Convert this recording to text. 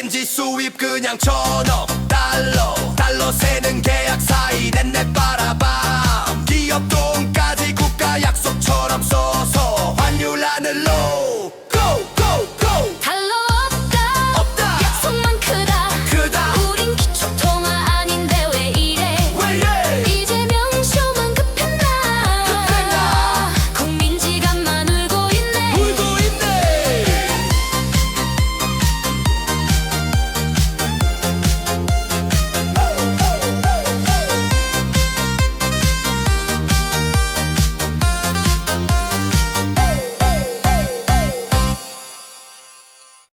렌지 수입 그냥 천억 달러. 달러 세는 계약 사이